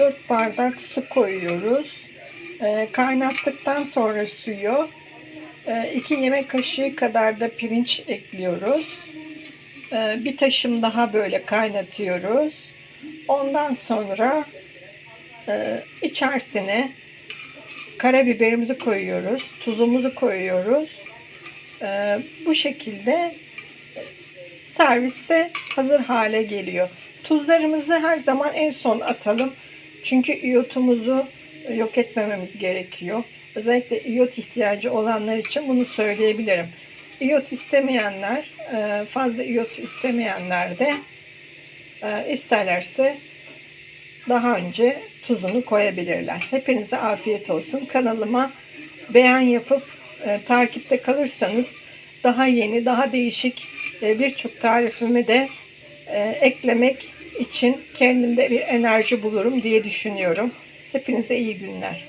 4 bardak su koyuyoruz. Ee, kaynattıktan sonra suyu 2 yemek kaşığı kadar da pirinç ekliyoruz. Ee, bir taşım daha böyle kaynatıyoruz. Ondan sonra e, içerisine karabiberimizi koyuyoruz, tuzumuzu koyuyoruz. Ee, bu şekilde servise hazır hale geliyor. Tuzlarımızı her zaman en son atalım. Çünkü iyotumuzu yok etmememiz gerekiyor. Özellikle iyot ihtiyacı olanlar için bunu söyleyebilirim. İyot istemeyenler, e, fazla iyot istemeyenler de e, isterlerse daha önce tuzunu koyabilirler. Hepinize afiyet olsun. Kanalıma beğen yapıp e, takipte kalırsanız daha yeni, daha değişik e, birçok tarifimi de e, eklemek için kendimde bir enerji bulurum diye düşünüyorum. Hepinize iyi günler.